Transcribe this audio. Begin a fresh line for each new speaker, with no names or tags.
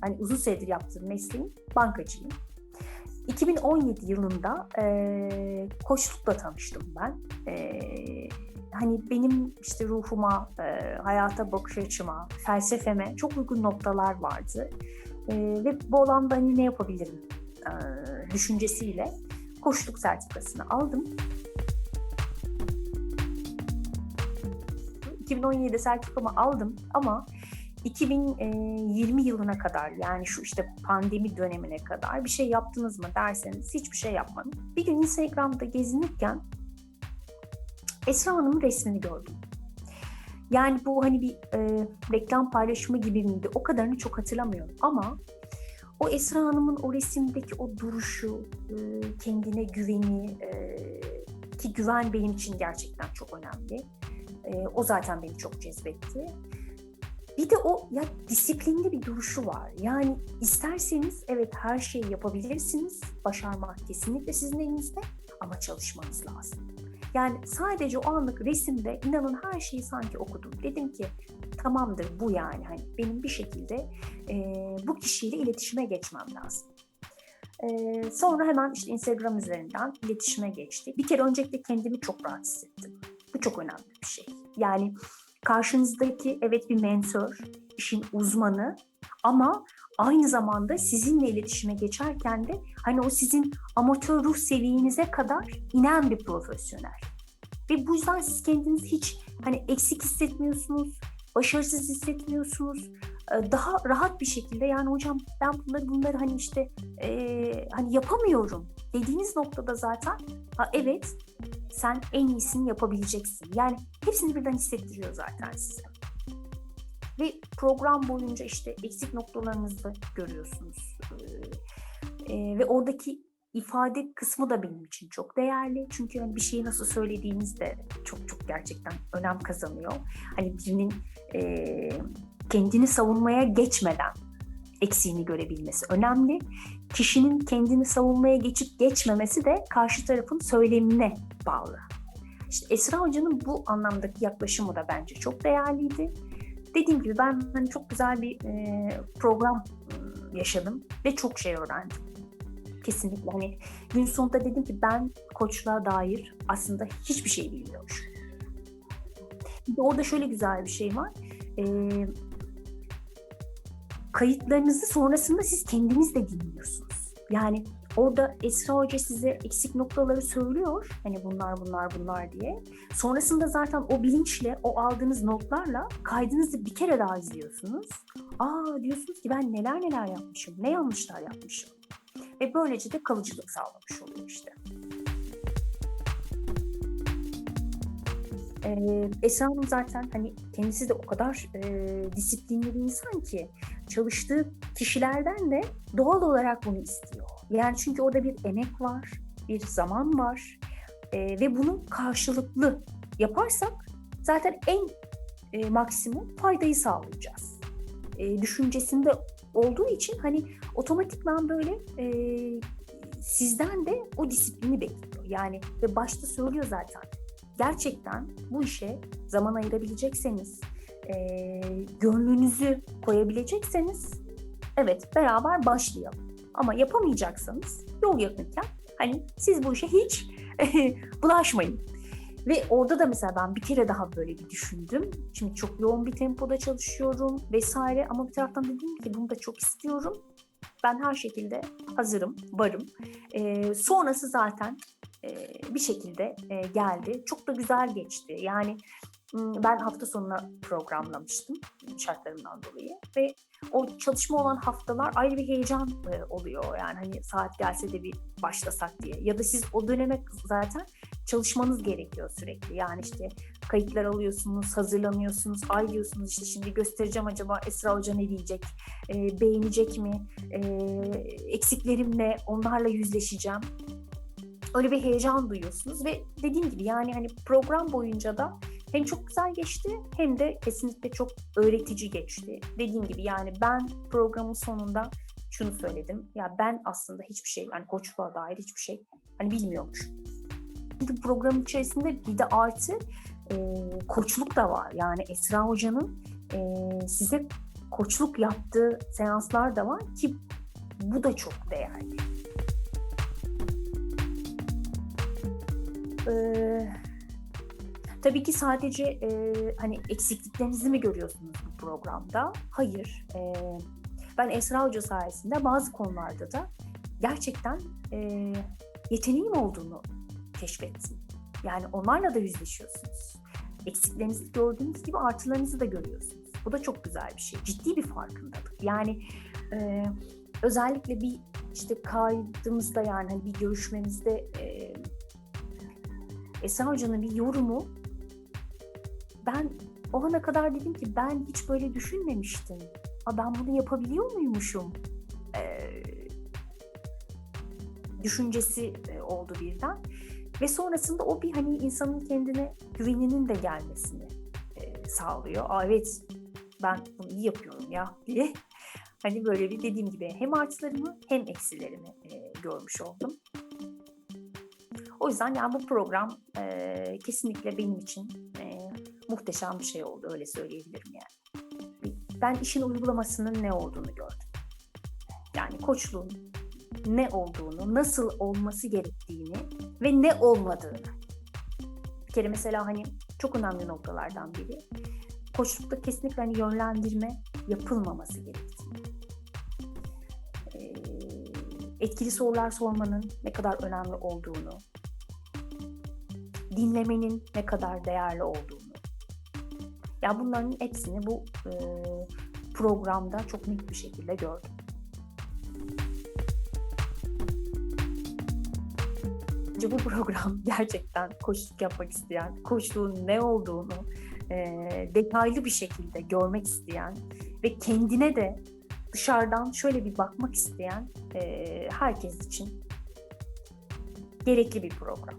hani uzun süredir yaptığım mesleğim bankacıyım. 2017 yılında e, koçlukla tanıştım ben. E, hani benim işte ruhuma, e, hayata bakış açıma, felsefeme çok uygun noktalar vardı. E, ve bu alanda hani ne yapabilirim e, düşüncesiyle koçluk sertifikasını aldım. 2017'de sertifikamı aldım ama 2020 yılına kadar yani şu işte pandemi dönemine kadar bir şey yaptınız mı derseniz hiçbir şey yapmadım. Bir gün Instagram'da gezinirken Esra Hanım'ın resmini gördüm. Yani bu hani bir e, reklam paylaşımı gibi miydi? O kadarını çok hatırlamıyorum ama o Esra Hanım'ın o resimdeki o duruşu, e, kendine güveni e, ki güven benim için gerçekten çok önemli. E, o zaten beni çok cezbetti. Bir de o ya disiplinli bir duruşu var. Yani isterseniz evet her şeyi yapabilirsiniz. Başarmak kesinlikle sizin elinizde ama çalışmanız lazım. Yani sadece o anlık resimde inanın her şeyi sanki okudum. Dedim ki tamamdır bu yani. Hani benim bir şekilde e, bu kişiyle iletişime geçmem lazım. E, sonra hemen işte Instagram üzerinden iletişime geçti. Bir kere öncelikle kendimi çok rahat hissettim. Bu çok önemli bir şey. Yani karşınızdaki evet bir mentor, işin uzmanı ama aynı zamanda sizinle iletişime geçerken de hani o sizin amatör ruh seviyenize kadar inen bir profesyonel. Ve bu yüzden siz kendinizi hiç hani eksik hissetmiyorsunuz, başarısız hissetmiyorsunuz. Daha rahat bir şekilde yani hocam ben bunları bunları hani işte e, hani yapamıyorum dediğiniz noktada zaten ha evet sen en iyisini yapabileceksin. Yani hepsini birden hissettiriyor zaten size. Ve program boyunca işte eksik noktalarınızı görüyorsunuz. Ee, e, ve oradaki ifade kısmı da benim için çok değerli. Çünkü hani bir şeyi nasıl söylediğiniz de çok çok gerçekten önem kazanıyor. Hani birinin e, kendini savunmaya geçmeden eksiğini görebilmesi önemli. Kişinin kendini savunmaya geçip geçmemesi de karşı tarafın söylemine bağlı. İşte Esra Hoca'nın bu anlamdaki yaklaşımı da bence çok değerliydi. Dediğim gibi ben hani çok güzel bir e, program yaşadım ve çok şey öğrendim. Kesinlikle hani gün sonunda dedim ki ben koçluğa dair aslında hiçbir şey bilmiyormuşum. Orada şöyle güzel bir şey var. E, kayıtlarınızı sonrasında siz kendiniz de dinliyorsunuz. Yani orada Esra Hoca size eksik noktaları söylüyor. Hani bunlar bunlar bunlar diye. Sonrasında zaten o bilinçle, o aldığınız notlarla kaydınızı bir kere daha izliyorsunuz. Aa diyorsunuz ki ben neler neler yapmışım, ne yanlışlar yapmışım. Ve böylece de kalıcılık sağlamış oluyor işte. Ee, Esra Hanım zaten hani kendisi de o kadar e, disiplinli bir insan ki çalıştığı kişilerden de doğal olarak bunu istiyor. Yani çünkü orada bir emek var, bir zaman var e, ve bunu karşılıklı yaparsak zaten en e, maksimum faydayı sağlayacağız. E, düşüncesinde olduğu için hani otomatikman böyle e, sizden de o disiplini bekliyor. Yani ve başta söylüyor zaten gerçekten bu işe zaman ayırabilecekseniz, e, gönlünüzü koyabilecekseniz evet beraber başlayalım. Ama yapamayacaksanız yol yakınken hani siz bu işe hiç bulaşmayın. Ve orada da mesela ben bir kere daha böyle bir düşündüm. Şimdi çok yoğun bir tempoda çalışıyorum vesaire ama bir taraftan dedim ki bunu da çok istiyorum. Ben her şekilde hazırım, varım. Ee, sonrası zaten bir şekilde geldi. Çok da güzel geçti. Yani ben hafta sonuna programlamıştım şartlarımdan dolayı ve o çalışma olan haftalar ayrı bir heyecan oluyor. Yani hani saat gelse de bir başlasak diye. Ya da siz o döneme zaten çalışmanız gerekiyor sürekli. Yani işte kayıtlar alıyorsunuz, hazırlanıyorsunuz, ay diyorsunuz işte şimdi göstereceğim acaba Esra Hoca ne diyecek, e, beğenecek mi, e, eksiklerimle onlarla yüzleşeceğim öyle bir heyecan duyuyorsunuz ve dediğim gibi yani hani program boyunca da hem çok güzel geçti hem de kesinlikle çok öğretici geçti. Dediğim gibi yani ben programın sonunda şunu söyledim. Ya ben aslında hiçbir şey yani koçluğa dair hiçbir şey hani bilmiyormuşum. Çünkü programın içerisinde bir de artı e, koçluk da var. Yani Esra Hoca'nın e, size koçluk yaptığı seanslar da var ki bu da çok değerli. Ee, tabii ki sadece e, hani eksikliklerinizi mi görüyorsunuz bu programda? Hayır. E, ben Esra Hoca sayesinde bazı konularda da gerçekten e, yeteneğim olduğunu keşfettim. Yani onlarla da yüzleşiyorsunuz. Eksiklerinizi gördüğünüz gibi artılarınızı da görüyorsunuz. Bu da çok güzel bir şey. Ciddi bir farkındalık. Yani e, özellikle bir işte kaydımızda yani hani bir görüşmemizde e, Esra Hoca'nın bir yorumu ben o ana kadar dedim ki ben hiç böyle düşünmemiştim. Aa, ben bunu yapabiliyor muymuşum? Ee, düşüncesi oldu birden. Ve sonrasında o bir hani insanın kendine güveninin de gelmesini e, sağlıyor. Aa, evet ben bunu iyi yapıyorum ya diye. Hani böyle bir dediğim gibi hem artılarımı hem eksilerimi e, görmüş oldum. O yüzden yani bu program e, kesinlikle benim için muhteşem bir şey oldu öyle söyleyebilirim yani. Ben işin uygulamasının ne olduğunu gördüm. Yani koçluğun ne olduğunu, nasıl olması gerektiğini ve ne olmadığını. Bir kere mesela hani çok önemli noktalardan biri koçlukta kesinlikle hani yönlendirme yapılmaması gerektiğini. Ee, etkili sorular sormanın ne kadar önemli olduğunu, dinlemenin ne kadar değerli olduğunu. Ya bunların hepsini bu e, programda çok net bir şekilde gördüm. Bence bu program gerçekten koçluk yapmak isteyen, koçluğun ne olduğunu e, detaylı bir şekilde görmek isteyen ve kendine de dışarıdan şöyle bir bakmak isteyen e, herkes için gerekli bir program.